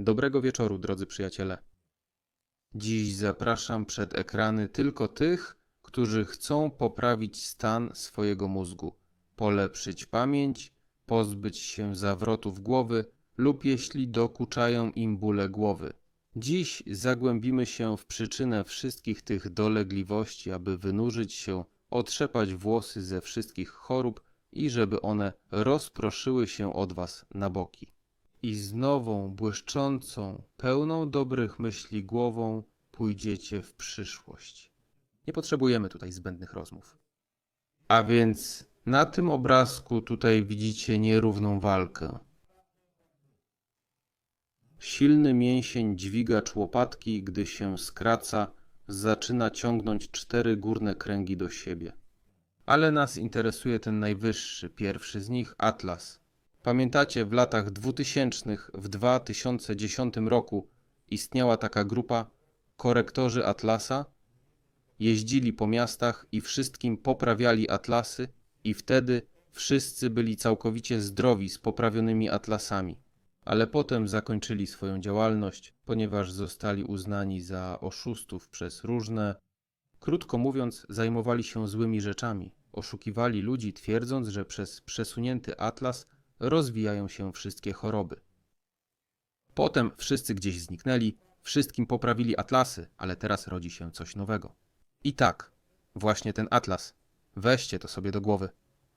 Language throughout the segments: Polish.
Dobrego wieczoru, drodzy przyjaciele. Dziś zapraszam przed ekrany tylko tych, którzy chcą poprawić stan swojego mózgu, polepszyć pamięć, pozbyć się zawrotów głowy lub jeśli dokuczają im bóle głowy. Dziś zagłębimy się w przyczynę wszystkich tych dolegliwości, aby wynurzyć się, otrzepać włosy ze wszystkich chorób i żeby one rozproszyły się od was na boki. I z nową, błyszczącą, pełną dobrych myśli głową pójdziecie w przyszłość. Nie potrzebujemy tutaj zbędnych rozmów. A więc na tym obrazku tutaj widzicie nierówną walkę. Silny mięsień dźwigacz łopatki, gdy się skraca, zaczyna ciągnąć cztery górne kręgi do siebie. Ale nas interesuje ten najwyższy, pierwszy z nich Atlas. Pamiętacie, w latach 2000, w 2010 roku istniała taka grupa korektorzy Atlasa? Jeździli po miastach i wszystkim poprawiali atlasy, i wtedy wszyscy byli całkowicie zdrowi z poprawionymi atlasami. Ale potem zakończyli swoją działalność, ponieważ zostali uznani za oszustów przez różne, krótko mówiąc, zajmowali się złymi rzeczami. Oszukiwali ludzi, twierdząc, że przez przesunięty atlas rozwijają się wszystkie choroby. Potem wszyscy gdzieś zniknęli, wszystkim poprawili atlasy, ale teraz rodzi się coś nowego. I tak, właśnie ten atlas. Weźcie to sobie do głowy.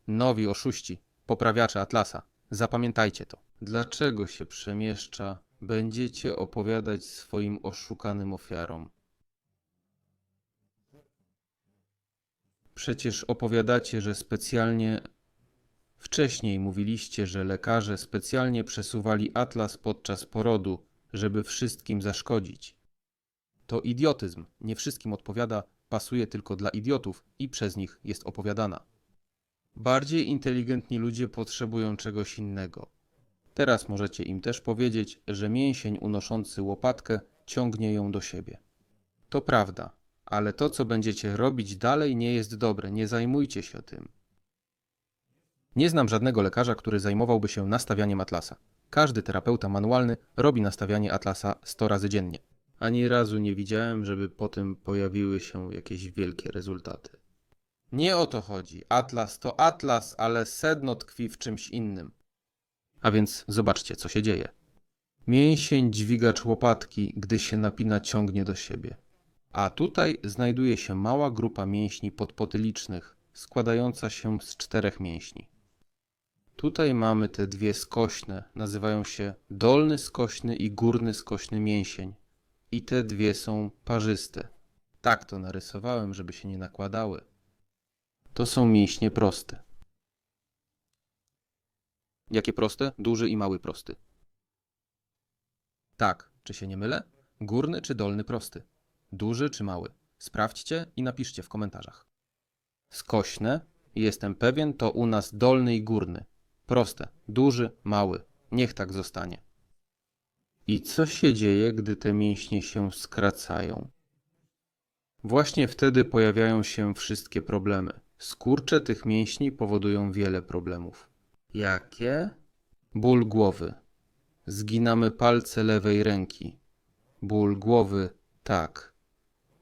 Nowi oszuści, poprawiacze atlasa. Zapamiętajcie to. Dlaczego się przemieszcza, będziecie opowiadać swoim oszukanym ofiarom. Przecież opowiadacie, że specjalnie Wcześniej mówiliście, że lekarze specjalnie przesuwali atlas podczas porodu, żeby wszystkim zaszkodzić. To idiotyzm. Nie wszystkim odpowiada, pasuje tylko dla idiotów i przez nich jest opowiadana. Bardziej inteligentni ludzie potrzebują czegoś innego. Teraz możecie im też powiedzieć, że mięsień unoszący łopatkę ciągnie ją do siebie. To prawda, ale to, co będziecie robić dalej, nie jest dobre. Nie zajmujcie się tym. Nie znam żadnego lekarza, który zajmowałby się nastawianiem atlasa. Każdy terapeuta manualny robi nastawianie atlasa 100 razy dziennie. Ani razu nie widziałem, żeby po tym pojawiły się jakieś wielkie rezultaty. Nie o to chodzi. Atlas to atlas, ale sedno tkwi w czymś innym. A więc zobaczcie, co się dzieje. Mięsień dźwigacz łopatki, gdy się napina, ciągnie do siebie. A tutaj znajduje się mała grupa mięśni podpotylicznych, składająca się z czterech mięśni. Tutaj mamy te dwie skośne, nazywają się dolny skośny i górny skośny mięsień. I te dwie są parzyste. Tak to narysowałem, żeby się nie nakładały. To są mięśnie proste. Jakie proste? Duży i mały prosty. Tak, czy się nie mylę? Górny czy dolny prosty? Duży czy mały? Sprawdźcie i napiszcie w komentarzach. Skośne, jestem pewien, to u nas dolny i górny. Proste. Duży, mały. Niech tak zostanie. I co się dzieje, gdy te mięśnie się skracają? Właśnie wtedy pojawiają się wszystkie problemy. Skurcze tych mięśni powodują wiele problemów. Jakie? Ból głowy. Zginamy palce lewej ręki. Ból głowy, tak.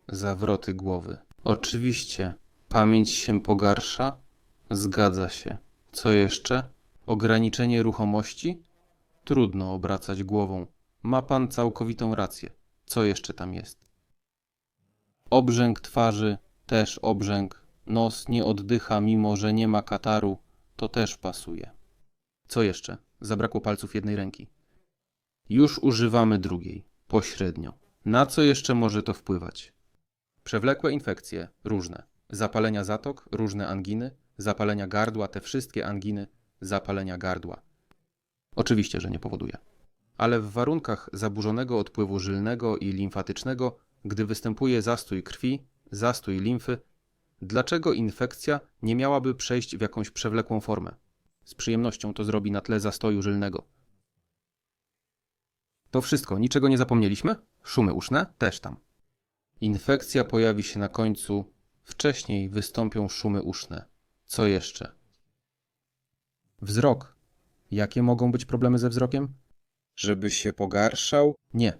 Zawroty głowy. Oczywiście. Pamięć się pogarsza? Zgadza się. Co jeszcze? Ograniczenie ruchomości? Trudno obracać głową. Ma pan całkowitą rację. Co jeszcze tam jest? Obrzęk twarzy, też obrzęk. Nos nie oddycha, mimo że nie ma kataru. To też pasuje. Co jeszcze? Zabrakło palców jednej ręki. Już używamy drugiej, pośrednio. Na co jeszcze może to wpływać? Przewlekłe infekcje, różne. Zapalenia zatok, różne anginy, zapalenia gardła, te wszystkie anginy, zapalenia gardła. Oczywiście, że nie powoduje. Ale w warunkach zaburzonego odpływu żylnego i limfatycznego, gdy występuje zastój krwi, zastój limfy, dlaczego infekcja nie miałaby przejść w jakąś przewlekłą formę? Z przyjemnością to zrobi na tle zastoju żylnego. To wszystko, niczego nie zapomnieliśmy? Szumy uszne też tam. Infekcja pojawi się na końcu, wcześniej wystąpią szumy uszne. Co jeszcze? Wzrok. Jakie mogą być problemy ze wzrokiem? Żeby się pogarszał? Nie.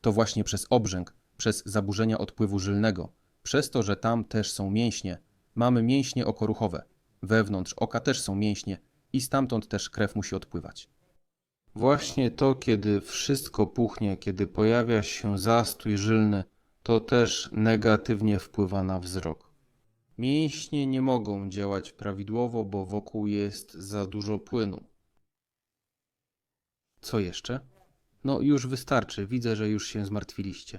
To właśnie przez obrzęk, przez zaburzenia odpływu żylnego, przez to, że tam też są mięśnie. Mamy mięśnie okoruchowe. Wewnątrz oka też są mięśnie i stamtąd też krew musi odpływać. Właśnie to, kiedy wszystko puchnie, kiedy pojawia się zastój żylny, to też negatywnie wpływa na wzrok. Mięśnie nie mogą działać prawidłowo, bo wokół jest za dużo płynu. Co jeszcze? No, już wystarczy, widzę, że już się zmartwiliście.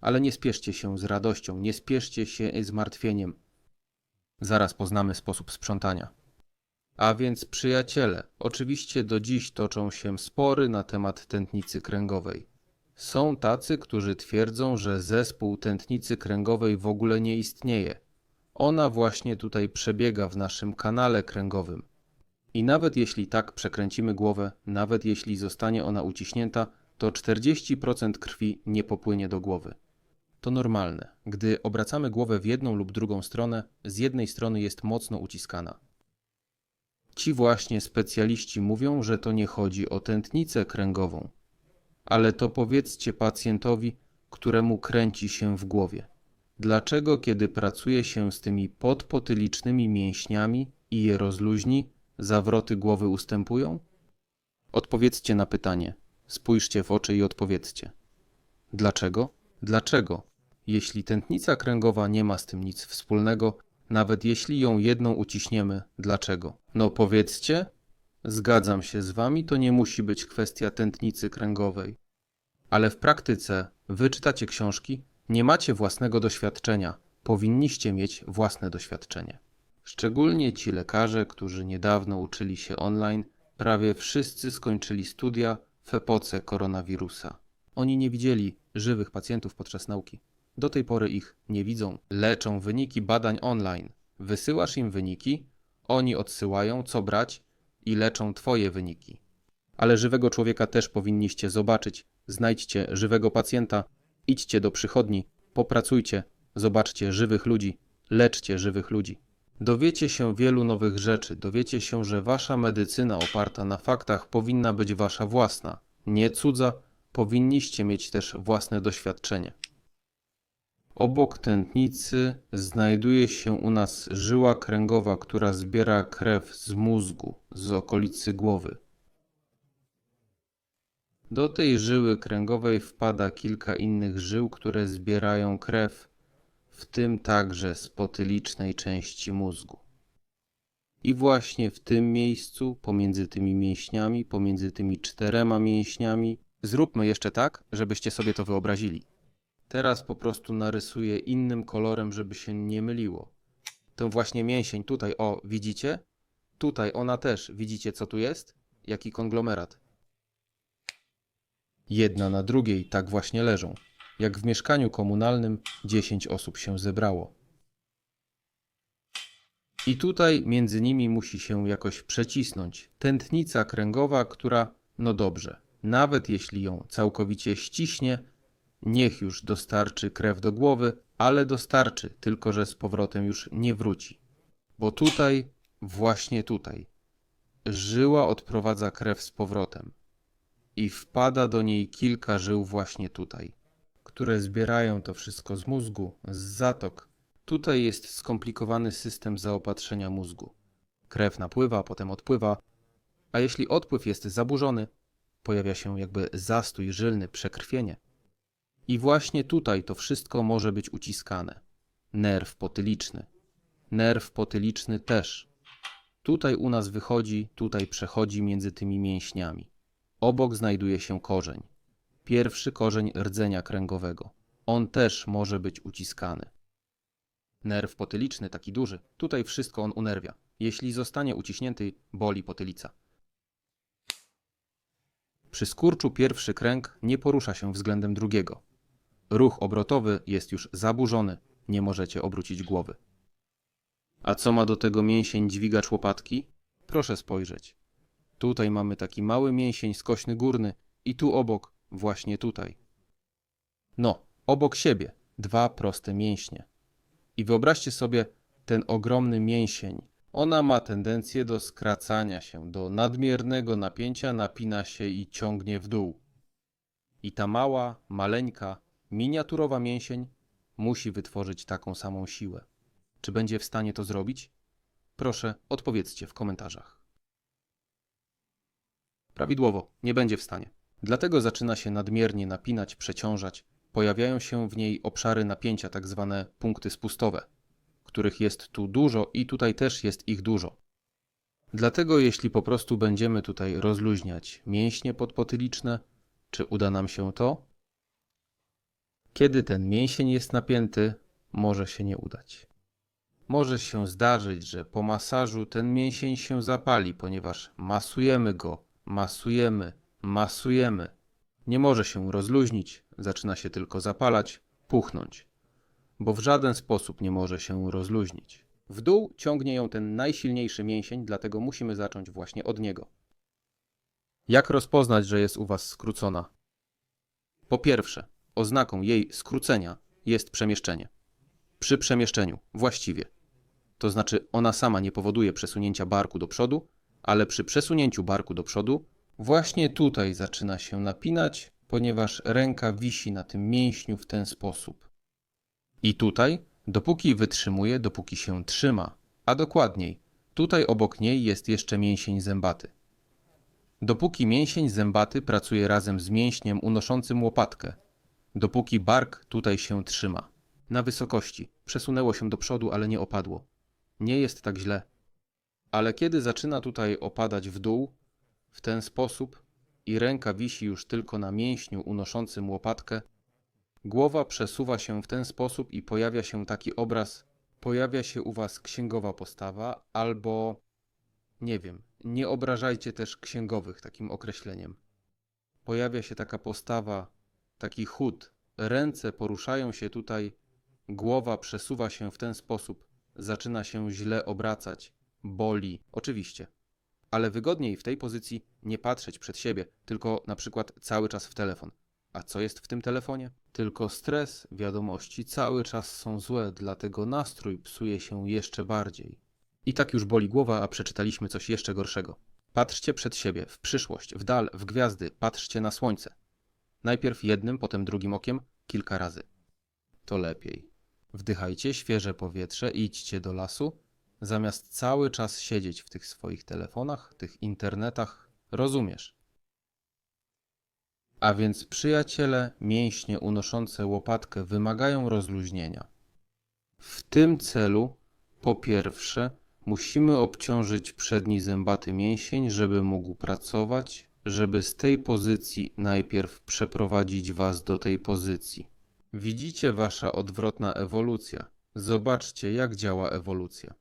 Ale nie spieszcie się z radością, nie spieszcie się z martwieniem. Zaraz poznamy sposób sprzątania. A więc, przyjaciele, oczywiście do dziś toczą się spory na temat tętnicy kręgowej. Są tacy, którzy twierdzą, że zespół tętnicy kręgowej w ogóle nie istnieje. Ona właśnie tutaj przebiega w naszym kanale kręgowym. I nawet jeśli tak przekręcimy głowę, nawet jeśli zostanie ona uciśnięta, to 40% krwi nie popłynie do głowy. To normalne. Gdy obracamy głowę w jedną lub drugą stronę, z jednej strony jest mocno uciskana. Ci właśnie specjaliści mówią, że to nie chodzi o tętnicę kręgową. Ale to powiedzcie pacjentowi, któremu kręci się w głowie. Dlaczego, kiedy pracuje się z tymi podpotylicznymi mięśniami i je rozluźni, zawroty głowy ustępują? Odpowiedzcie na pytanie. Spójrzcie w oczy i odpowiedzcie. Dlaczego? Dlaczego? Jeśli tętnica kręgowa nie ma z tym nic wspólnego, nawet jeśli ją jedną uciśniemy, dlaczego? No powiedzcie. Zgadzam się z wami, to nie musi być kwestia tętnicy kręgowej. Ale w praktyce wy czytacie książki, nie macie własnego doświadczenia, powinniście mieć własne doświadczenie. Szczególnie ci lekarze, którzy niedawno uczyli się online, prawie wszyscy skończyli studia w epoce koronawirusa. Oni nie widzieli żywych pacjentów podczas nauki. Do tej pory ich nie widzą. Leczą wyniki badań online. Wysyłasz im wyniki, oni odsyłają, co brać i leczą Twoje wyniki. Ale żywego człowieka też powinniście zobaczyć. Znajdźcie żywego pacjenta, idźcie do przychodni, popracujcie, zobaczcie żywych ludzi, leczcie żywych ludzi. Dowiecie się wielu nowych rzeczy, dowiecie się, że wasza medycyna oparta na faktach powinna być wasza własna, nie cudza, powinniście mieć też własne doświadczenie. Obok tętnicy znajduje się u nas żyła kręgowa, która zbiera krew z mózgu, z okolicy głowy. Do tej żyły kręgowej wpada kilka innych żył, które zbierają krew, w tym także z potylicznej części mózgu. I właśnie w tym miejscu, pomiędzy tymi mięśniami, pomiędzy tymi czterema mięśniami, zróbmy jeszcze tak, żebyście sobie to wyobrazili. Teraz po prostu narysuję innym kolorem, żeby się nie myliło. Ten właśnie mięsień tutaj, o, widzicie? Tutaj ona też, widzicie co tu jest? Jaki konglomerat. Jedna na drugiej tak właśnie leżą. Jak w mieszkaniu komunalnym 10 osób się zebrało. I tutaj między nimi musi się jakoś przecisnąć tętnica kręgowa, która, no dobrze, nawet jeśli ją całkowicie ściśnie, niech już dostarczy krew do głowy, ale dostarczy, tylko że z powrotem już nie wróci. Bo tutaj, właśnie tutaj, żyła odprowadza krew z powrotem i wpada do niej kilka żył właśnie tutaj, które zbierają to wszystko z mózgu, z zatok. Tutaj jest skomplikowany system zaopatrzenia mózgu. Krew napływa, potem odpływa, a jeśli odpływ jest zaburzony, pojawia się jakby zastój żylny, przekrwienie. I właśnie tutaj to wszystko może być uciskane. Nerw potyliczny. Nerw potyliczny też. Tutaj u nas wychodzi, tutaj przechodzi między tymi mięśniami. Obok znajduje się korzeń. Pierwszy korzeń rdzenia kręgowego. On też może być uciskany. Nerw potyliczny, taki duży, tutaj wszystko on unerwia. Jeśli zostanie uciśnięty, boli potylica. Przy skurczu pierwszy kręg nie porusza się względem drugiego. Ruch obrotowy jest już zaburzony, nie możecie obrócić głowy. A co ma do tego mięsień dźwigacz łopatki? Proszę spojrzeć. Tutaj mamy taki mały mięsień skośny górny i tu obok, właśnie tutaj. No, obok siebie dwa proste mięśnie. I wyobraźcie sobie ten ogromny mięsień, Ona ma tendencję do skracania się, do nadmiernego napięcia, napina się i ciągnie w dół. I ta mała, maleńka, miniaturowa mięsień musi wytworzyć taką samą siłę. Czy będzie w stanie to zrobić? Proszę, odpowiedzcie w komentarzach. Prawidłowo, nie będzie w stanie. Dlatego zaczyna się nadmiernie napinać, przeciążać. Pojawiają się w niej obszary napięcia, tak zwane punkty spustowe, których jest tu dużo i tutaj też jest ich dużo. Dlatego jeśli po prostu będziemy tutaj rozluźniać mięśnie podpotyliczne, czy uda nam się to? Kiedy ten mięsień jest napięty, może się nie udać. Może się zdarzyć, że po masażu ten mięsień się zapali, ponieważ masujemy go, masujemy, masujemy. Nie może się rozluźnić, zaczyna się tylko zapalać, puchnąć, bo w żaden sposób nie może się rozluźnić. W dół ciągnie ją ten najsilniejszy mięsień, dlatego musimy zacząć właśnie od niego. Jak rozpoznać, że jest u Was skrócona? Po pierwsze, oznaką jej skrócenia jest przemieszczenie. Przy przemieszczeniu, właściwie. To znaczy, ona sama nie powoduje przesunięcia barku do przodu, ale przy przesunięciu barku do przodu, właśnie tutaj zaczyna się napinać, ponieważ ręka wisi na tym mięśniu w ten sposób. I tutaj, dopóki wytrzymuje, dopóki się trzyma, a dokładniej, tutaj obok niej jest jeszcze mięsień zębaty. Dopóki mięsień zębaty pracuje razem z mięśniem unoszącym łopatkę, dopóki bark tutaj się trzyma. Na wysokości, przesunęło się do przodu, ale nie opadło. Nie jest tak źle. Ale kiedy zaczyna tutaj opadać w dół, w ten sposób, i ręka wisi już tylko na mięśniu unoszącym łopatkę, głowa przesuwa się w ten sposób i pojawia się taki obraz, pojawia się u was księgowa postawa, albo nie wiem, nie obrażajcie też księgowych takim określeniem. Pojawia się taka postawa, taki chód, ręce poruszają się tutaj, głowa przesuwa się w ten sposób, zaczyna się źle obracać, boli, oczywiście. Ale wygodniej w tej pozycji nie patrzeć przed siebie, tylko na przykład cały czas w telefon. A co jest w tym telefonie? Tylko stres, wiadomości cały czas są złe, dlatego nastrój psuje się jeszcze bardziej. I tak już boli głowa, a przeczytaliśmy coś jeszcze gorszego. Patrzcie przed siebie, w przyszłość, w dal, w gwiazdy, patrzcie na słońce. Najpierw jednym, potem drugim okiem, kilka razy. To lepiej. Wdychajcie świeże powietrze, idźcie do lasu, zamiast cały czas siedzieć w tych swoich telefonach, tych internetach. Rozumiesz? A więc, przyjaciele, mięśnie unoszące łopatkę wymagają rozluźnienia. W tym celu, po pierwsze, musimy obciążyć przedni zębaty mięsień, żeby mógł pracować, żeby z tej pozycji najpierw przeprowadzić Was do tej pozycji. Widzicie Wasza odwrotna ewolucja. Zobaczcie, jak działa ewolucja.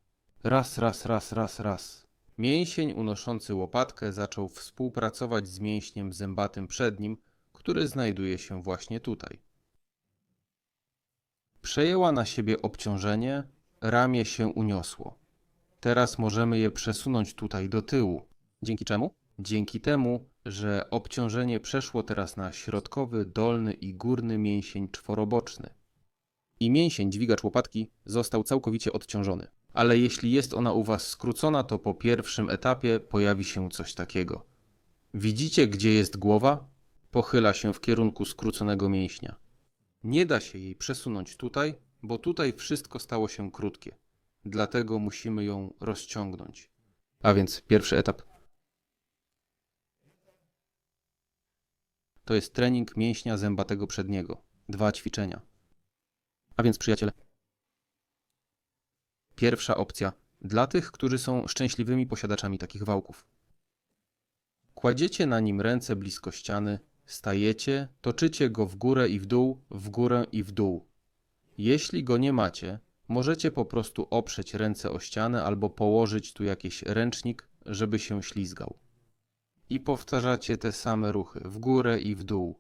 Raz, raz, raz, raz, raz. Mięsień unoszący łopatkę zaczął współpracować z mięśniem zębatym przednim, który znajduje się właśnie tutaj. Przejęła na siebie obciążenie, ramię się uniosło. Teraz możemy je przesunąć tutaj do tyłu. Dzięki czemu? Dzięki temu, że obciążenie przeszło teraz na środkowy, dolny i górny mięsień czworoboczny. I mięsień dźwigacz łopatki został całkowicie odciążony. Ale jeśli jest ona u Was skrócona, to po pierwszym etapie pojawi się coś takiego. Widzicie, gdzie jest głowa? Pochyla się w kierunku skróconego mięśnia. Nie da się jej przesunąć tutaj, bo tutaj wszystko stało się krótkie. Dlatego musimy ją rozciągnąć. A więc pierwszy etap to jest trening mięśnia zębatego przedniego. Dwa ćwiczenia. A więc przyjaciele. Pierwsza opcja dla tych, którzy są szczęśliwymi posiadaczami takich wałków. Kładziecie na nim ręce blisko ściany, stajecie, toczycie go w górę i w dół, w górę i w dół. Jeśli go nie macie, możecie po prostu oprzeć ręce o ścianę albo położyć tu jakiś ręcznik, żeby się ślizgał. I powtarzacie te same ruchy w górę i w dół.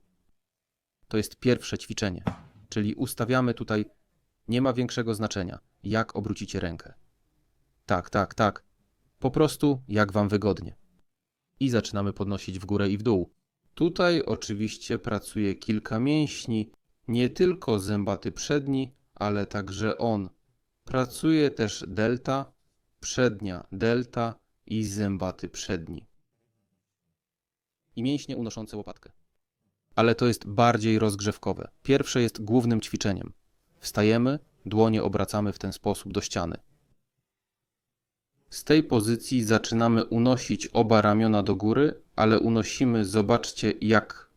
To jest pierwsze ćwiczenie, czyli ustawiamy tutaj, nie ma większego znaczenia, jak obrócicie rękę. Tak, tak, tak. Po prostu jak wam wygodnie. I zaczynamy podnosić w górę i w dół. Tutaj oczywiście pracuje kilka mięśni, nie tylko zębaty przedni, ale także on. Pracuje też delta, przednia delta i zębaty przedni. I mięśnie unoszące łopatkę. Ale to jest bardziej rozgrzewkowe. Pierwsze jest głównym ćwiczeniem. Wstajemy, dłonie obracamy w ten sposób do ściany. Z tej pozycji zaczynamy unosić oba ramiona do góry, ale unosimy, zobaczcie, jak.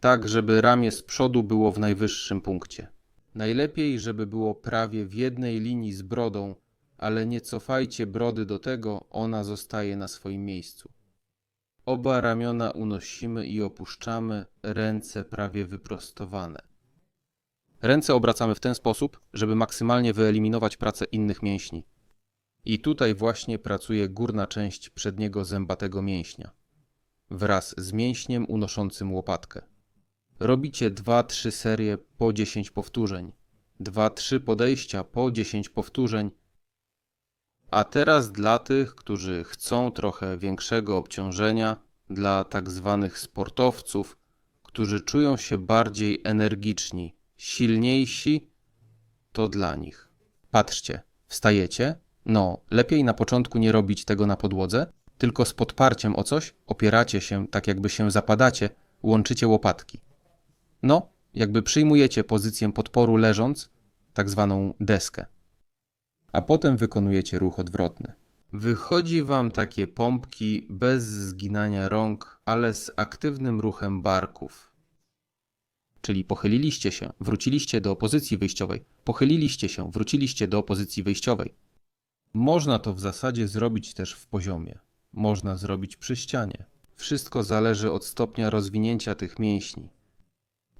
Tak, żeby ramię z przodu było w najwyższym punkcie. Najlepiej, żeby było prawie w jednej linii z brodą, ale nie cofajcie brody do tego, ona zostaje na swoim miejscu. Oba ramiona unosimy i opuszczamy, ręce prawie wyprostowane. Ręce obracamy w ten sposób, żeby maksymalnie wyeliminować pracę innych mięśni. I tutaj właśnie pracuje górna część przedniego zębatego mięśnia, wraz z mięśniem unoszącym łopatkę. Robicie 2-3 serie po 10 powtórzeń, 2-3 podejścia po 10 powtórzeń. A teraz dla tych, którzy chcą trochę większego obciążenia, dla tak zwanych sportowców, którzy czują się bardziej energiczni, silniejsi, to dla nich. Patrzcie, wstajecie, no, lepiej na początku nie robić tego na podłodze, tylko z podparciem o coś opieracie się, tak jakby się zapadacie, łączycie łopatki. No, jakby przyjmujecie pozycję podporu leżąc, tak zwaną deskę. A potem wykonujecie ruch odwrotny. Wychodzi wam takie pompki bez zginania rąk, ale z aktywnym ruchem barków. Czyli pochyliliście się, wróciliście do pozycji wyjściowej, pochyliliście się, wróciliście do pozycji wyjściowej. Można to w zasadzie zrobić też w poziomie. Można zrobić przy ścianie. Wszystko zależy od stopnia rozwinięcia tych mięśni.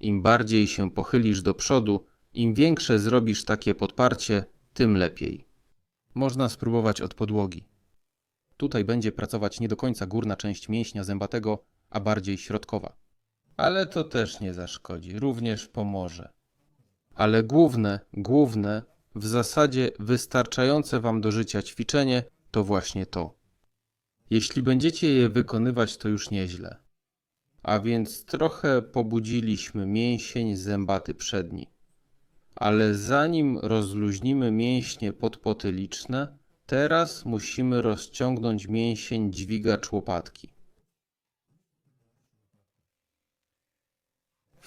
Im bardziej się pochylisz do przodu, im większe zrobisz takie podparcie, tym lepiej. Można spróbować od podłogi. Tutaj będzie pracować nie do końca górna część mięśnia zębatego, a bardziej środkowa. Ale to też nie zaszkodzi, również pomoże. Ale główne, główne, w zasadzie wystarczające Wam do życia ćwiczenie to właśnie to. Jeśli będziecie je wykonywać, to już nieźle. A więc trochę pobudziliśmy mięsień zębaty przedni. Ale zanim rozluźnimy mięśnie podpotyliczne, teraz musimy rozciągnąć mięsień dźwigacz łopatki.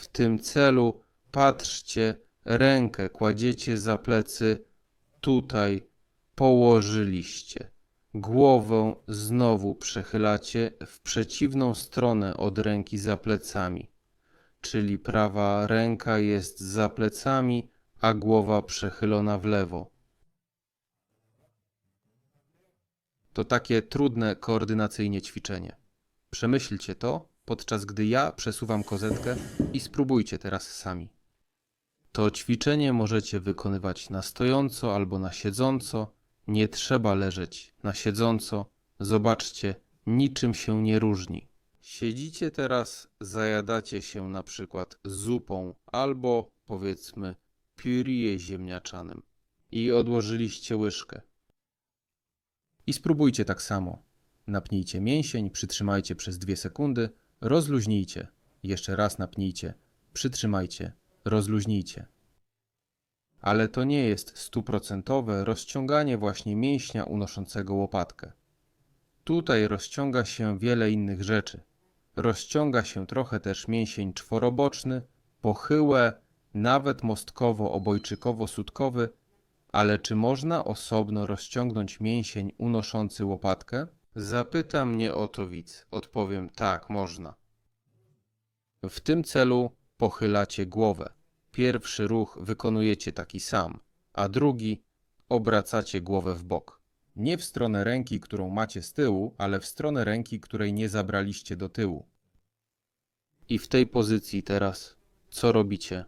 W tym celu patrzcie, rękę kładziecie za plecy, tutaj położyliście. Głowę znowu przechylacie w przeciwną stronę od ręki za plecami, czyli prawa ręka jest za plecami, a głowa przechylona w lewo. To takie trudne koordynacyjnie ćwiczenie. Przemyślcie to, podczas gdy ja przesuwam kozetkę i spróbujcie teraz sami. To ćwiczenie możecie wykonywać na stojąco albo na siedząco. Nie trzeba leżeć na siedząco. Zobaczcie, niczym się nie różni. Siedzicie teraz, zajadacie się na przykład zupą albo powiedzmy puree ziemniaczanym i odłożyliście łyżkę. I spróbujcie tak samo. Napnijcie mięsień, przytrzymajcie przez dwie sekundy, rozluźnijcie. Jeszcze raz napnijcie, przytrzymajcie, rozluźnijcie. Ale to nie jest stuprocentowe rozciąganie właśnie mięśnia unoszącego łopatkę. Tutaj rozciąga się wiele innych rzeczy. Rozciąga się trochę też mięsień czworoboczny, pochyłe, nawet mostkowo-obojczykowo-sutkowy, ale czy można osobno rozciągnąć mięsień unoszący łopatkę? Zapyta mnie o to widz. Odpowiem tak, można. W tym celu pochylacie głowę. Pierwszy ruch wykonujecie taki sam, a drugi obracacie głowę w bok. Nie w stronę ręki, którą macie z tyłu, ale w stronę ręki, której nie zabraliście do tyłu. I w tej pozycji teraz co robicie?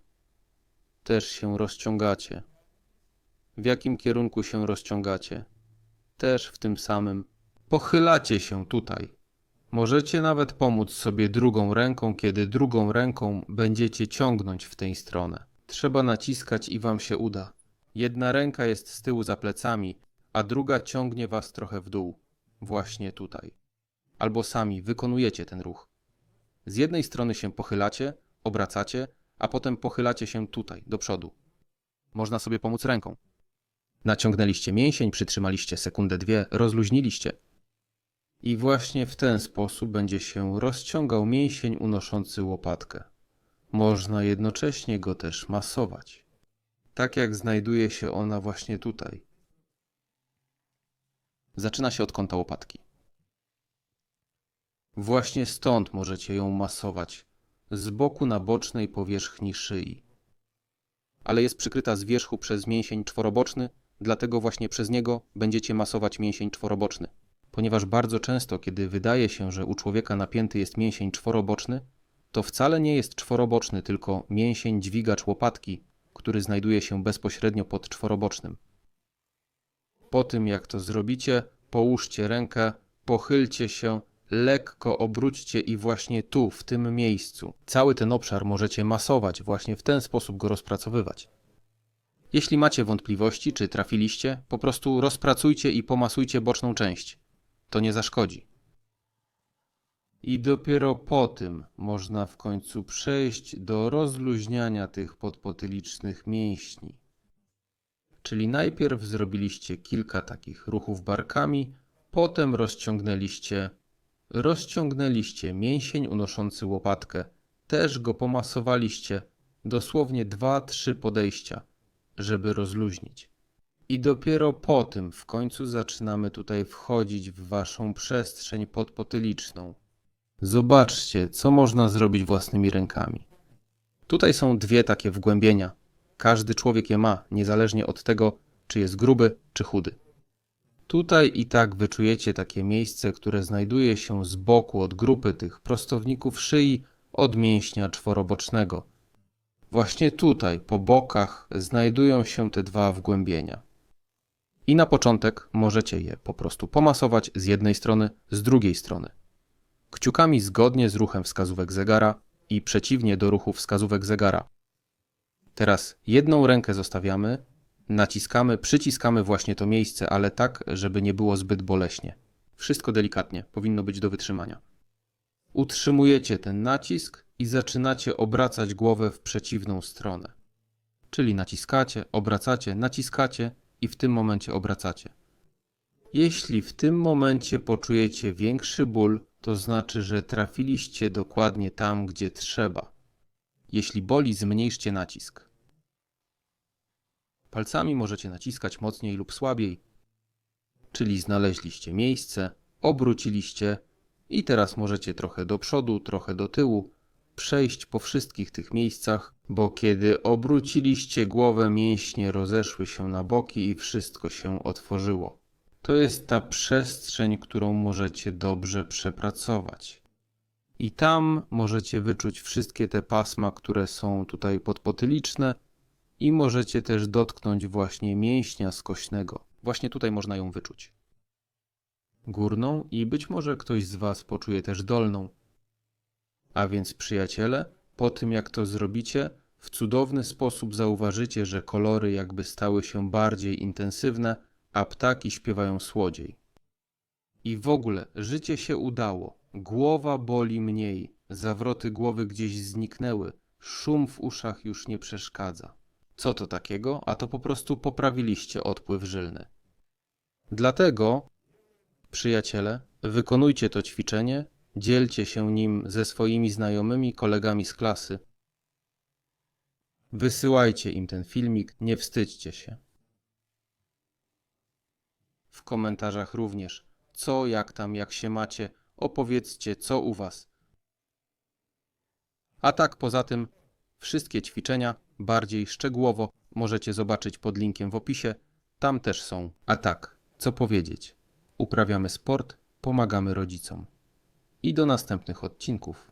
Też się rozciągacie. W jakim kierunku się rozciągacie? Też w tym samym. Pochylacie się tutaj. Możecie nawet pomóc sobie drugą ręką, kiedy drugą ręką będziecie ciągnąć w tę stronę. Trzeba naciskać i wam się uda. Jedna ręka jest z tyłu za plecami, a druga ciągnie was trochę w dół. Właśnie tutaj. Albo sami wykonujecie ten ruch. Z jednej strony się pochylacie, obracacie, a potem pochylacie się tutaj, do przodu. Można sobie pomóc ręką. Naciągnęliście mięsień, przytrzymaliście sekundę, dwie, rozluźniliście. I właśnie w ten sposób będzie się rozciągał mięsień unoszący łopatkę. Można jednocześnie go też masować. Tak jak znajduje się ona właśnie tutaj. Zaczyna się od kąta łopatki. Właśnie stąd możecie ją masować, z boku na bocznej powierzchni szyi. Ale jest przykryta z wierzchu przez mięsień czworoboczny, dlatego właśnie przez niego będziecie masować mięsień czworoboczny. Ponieważ bardzo często, kiedy wydaje się, że u człowieka napięty jest mięsień czworoboczny, to wcale nie jest czworoboczny, tylko mięsień dźwigacz łopatki, który znajduje się bezpośrednio pod czworobocznym. Po tym jak to zrobicie, połóżcie rękę, pochylcie się, lekko obróćcie i właśnie tu, w tym miejscu. Cały ten obszar możecie masować, właśnie w ten sposób go rozpracowywać. Jeśli macie wątpliwości, czy trafiliście, po prostu rozpracujcie i pomasujcie boczną część. To nie zaszkodzi. I dopiero po tym można w końcu przejść do rozluźniania tych podpotylicznych mięśni. Czyli najpierw zrobiliście kilka takich ruchów barkami, potem rozciągnęliście, rozciągnęliście mięsień unoszący łopatkę, też go pomasowaliście, dosłownie 2-3 podejścia, żeby rozluźnić. I dopiero po tym w końcu zaczynamy tutaj wchodzić w waszą przestrzeń podpotyliczną. Zobaczcie, co można zrobić własnymi rękami. Tutaj są dwie takie wgłębienia. Każdy człowiek je ma, niezależnie od tego, czy jest gruby, czy chudy. Tutaj i tak wyczujecie takie miejsce, które znajduje się z boku od grupy tych prostowników szyi od mięśnia czworobocznego. Właśnie tutaj, po bokach, znajdują się te dwa wgłębienia. I na początek możecie je po prostu pomasować z jednej strony, z drugiej strony. Kciukami zgodnie z ruchem wskazówek zegara i przeciwnie do ruchu wskazówek zegara. Teraz jedną rękę zostawiamy, naciskamy, przyciskamy właśnie to miejsce, ale tak, żeby nie było zbyt boleśnie. Wszystko delikatnie, powinno być do wytrzymania. Utrzymujecie ten nacisk i zaczynacie obracać głowę w przeciwną stronę. Czyli naciskacie, obracacie, naciskacie i w tym momencie obracacie. Jeśli w tym momencie poczujecie większy ból, to znaczy, że trafiliście dokładnie tam, gdzie trzeba. Jeśli boli, zmniejszcie nacisk. Palcami możecie naciskać mocniej lub słabiej, czyli znaleźliście miejsce, obróciliście i teraz możecie trochę do przodu, trochę do tyłu przejść po wszystkich tych miejscach, bo kiedy obróciliście głowę, mięśnie rozeszły się na boki i wszystko się otworzyło. To jest ta przestrzeń, którą możecie dobrze przepracować. I tam możecie wyczuć wszystkie te pasma, które są tutaj podpotyliczne, i możecie też dotknąć właśnie mięśnia skośnego. Właśnie tutaj można ją wyczuć. Górną i być może ktoś z Was poczuje też dolną. A więc, przyjaciele, po tym jak to zrobicie, w cudowny sposób zauważycie, że kolory jakby stały się bardziej intensywne, a ptaki śpiewają słodziej. I w ogóle życie się udało. Głowa boli mniej, zawroty głowy gdzieś zniknęły, szum w uszach już nie przeszkadza. Co to takiego? A to po prostu poprawiliście odpływ żylny. Dlatego, przyjaciele, wykonujcie to ćwiczenie, dzielcie się nim ze swoimi znajomymi, kolegami z klasy. Wysyłajcie im ten filmik, nie wstydźcie się. W komentarzach również, co, jak tam, jak się macie, opowiedzcie, co u was. A tak poza tym, wszystkie ćwiczenia bardziej szczegółowo możecie zobaczyć pod linkiem w opisie. Tam też są. A tak, co powiedzieć? Uprawiamy sport, pomagamy rodzicom. I do następnych odcinków.